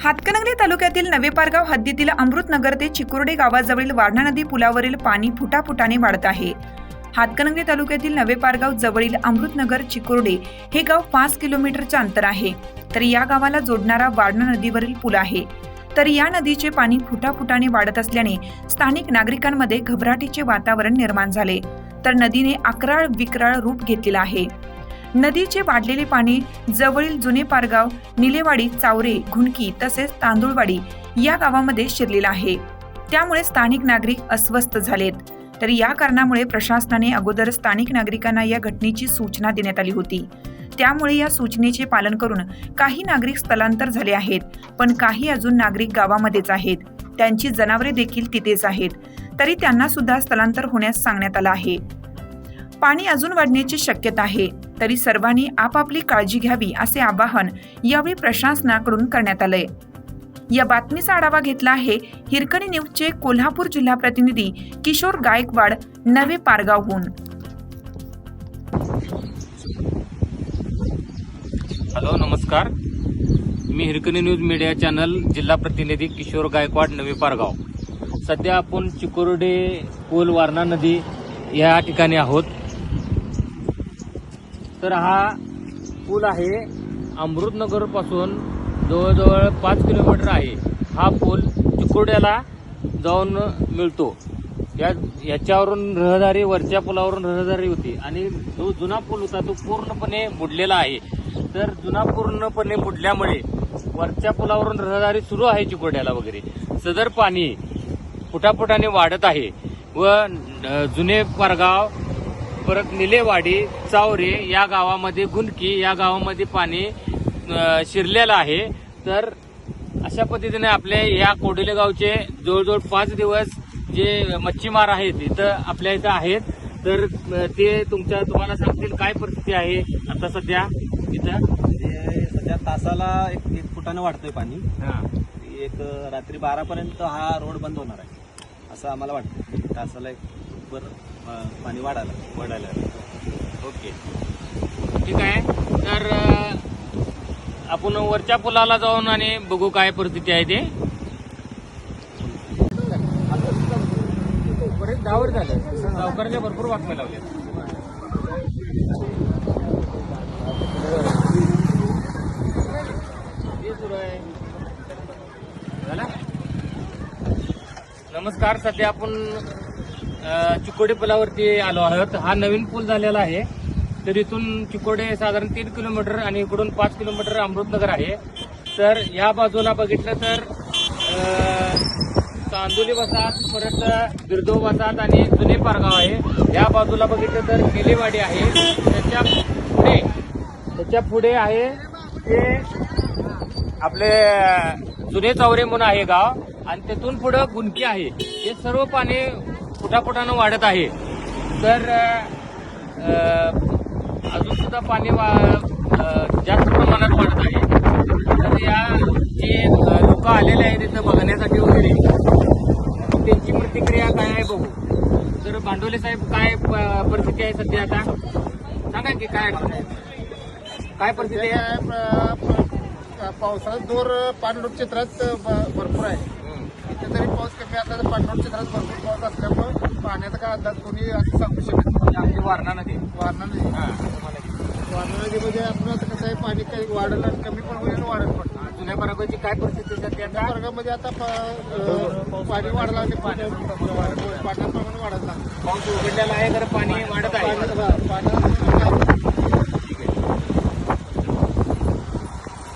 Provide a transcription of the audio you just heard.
हातकणंगले तालुक्यातील नवे पारगाव हद्दीतील अमृतनगर ते चिकुर्डे गावाजवळील वारणा नदी पुलावरील पाणी फुटाफुटाने वाढत आहे. हातकणंगले तालुक्यातील नवे पारगाव जवळील अमृतनगर चिकुर्डे हे गाव पाच किलोमीटरच्या अंतर आहे. तर या गावाला जोडणारा वाडणा नदीवरील पूल आहे. तर या नदीचे पाणी फुटाफुटाने वाढत असल्याने स्थानिक नागरिकांमध्ये घबराटीचे वातावरण निर्माण झाले. तर नदीने अकराळ विक्राळ रूप घेतलेला आहे. नदीचे वाढलेले पाणी जवळील जुने पारगाव निलेवाडी चावरे घुणकी तसेच तांदूळवाडी या गावामध्ये शिरलेला आहे. त्यामुळे स्थानिक नागरिक अस्वस्थ झालेत. तर या कारणामुळे प्रशासनाने अगोदर स्थानिक नागरिकांना या घटनेची सूचना देण्यात आली होती. त्यामुळे या सूचनेचे पालन करून काही नागरिक स्थलांतर झाले आहेत पण काही अजून नागरिक गावामध्येच आहेत. त्यांची जनावरे देखील तिथेच आहेत. तरी त्यांना सुद्धा स्थलांतर होण्यास सांगण्यात आलं आहे. पाणी अजून वाढण्याची शक्यता आहे. तरी सर्वांनी आपापली काळजी घ्यावी असे आवाहन यावेळी प्रशासनाकडून करण्यात आलंय. या बातमीचा आढावा घेतला आहे हिरकणी न्यूजचे कोल्हापूर जिल्हा प्रतिनिधी किशोर गायकवाड नवे पारगावहून. हॅलो नमस्कार. मी हिरकणी न्यूज मीडिया चॅनल जिल्हा प्रतिनिधी किशोर गायकवाड नवे पारगाव. सध्या आपण चिकोरडे पूल वारणा नदी या ठिकाणी आहोत. तर हा पूल आहे अमृतनगरपासून जवळजवळ पाच किलोमीटर आहे. हा पूल चिकोड्याला जाऊन मिळतो. या याच्यावरून रहदारी वरच्या पुलावरून रहदारी होती. आणि जो जुना पूल होता तो पूर्णपणे बुडलेला आहे. तर जुना पूर्णपणे बुडल्यामुळे वरच्या पुलावरून रहदारी सुरू आहे चिकोड्याला वगैरे. सदर पाणी फुटाफुटाने वाढत आहे. व जुने पारगाव परत निलेवाडी चावरे या गावामध्ये गुणकी या गावामध्ये पाणी शिरलेलं आहे. तर अशा पद्धतीने आपल्या या कोडिले गावचे जवळजवळ पाच दिवस जे मच्छीमार आहेत इथं आपल्या इथं आहेत. तर ते तुमच्या तुम्हाला सांगतील काय परिस्थिती आहे आता सध्या इथं? म्हणजे सध्या तासाला एक एक फुटानं वाढतोय पाणी. हा. एक रात्री बारापर्यंत हा रोड बंद होणार आहे असं आम्हाला वाटतं. तासाला एक अं, पाणी वाढायला वडाला ओके. ठीक आहे. तर आपण वरच्या पुलाला जाऊन आणि बघू काय परिस्थिती आहे ते. बरेच दहावर झालं. सावकाराच्या भरपूर बातम्या लावल्या? नमस्कार सध्या आपण चिकोडे पुलावरती आलो आहोत. हा नवीन पूल झालेला आहे. तर इथून चिकोडे साधारण तीन किलोमीटर आणि इकडून पाच किलोमीटर अमृतनगर आहे. तर या बाजूला बघितलं तर चांदोली वसाहत परत बिरदो वसाहत आणि जुने पारगाव आहे. या बाजूला बघितलं तर केलेवाडी आहे. त्याच्या पुढे त्याच्या पुढे आहे ते आपले जुने चौरे म्हणून आहे गाव. आणि तिथून पुढं गुंकी आहे. हे सर्व पाणी फुटाफुटानं वाढत आहे. तर अजून सुद्धा पाणी वा जास्त प्रमाणात वाढत आहे. तर या जे लोक आलेले आहेत इथं बघण्यासाठी वगैरे त्यांची प्रतिक्रिया काय आहे बघू. तर भांडवले साहेब काय प- परिस्थिती आहे सध्या आता? सांगा की काय अडचण आहे? काय परिस्थिती आहे? पावसाळ्यात जोर पाणलोट क्षेत्रात भरपूर आहे. जरी पाऊस कमी असला तर पाणलोट क्षेत्रात भरपूर पाऊस असल्यामुळे पाण्याचा काय अंदाज कोणी असं सांगू शकत नाही. आमची वारणा नदी. वारणा नाही हा. वारणा नदीमध्ये आपण आता कसं आहे पाणी काही वाढलं आणि कमी पण होईल आणि वाढत पण. जुन्या बरोबरची काय परिस्थिती सध्या आता? वर्गामध्ये आता प- पाणी वाढलं आणि पाण्याचं प्रमाण वाढत- पाण्याचं प्रमाण वाढत लागलं पाऊस उघडलेला आहे तर पाणी वाढत आहे. पाणी- पाण्याचं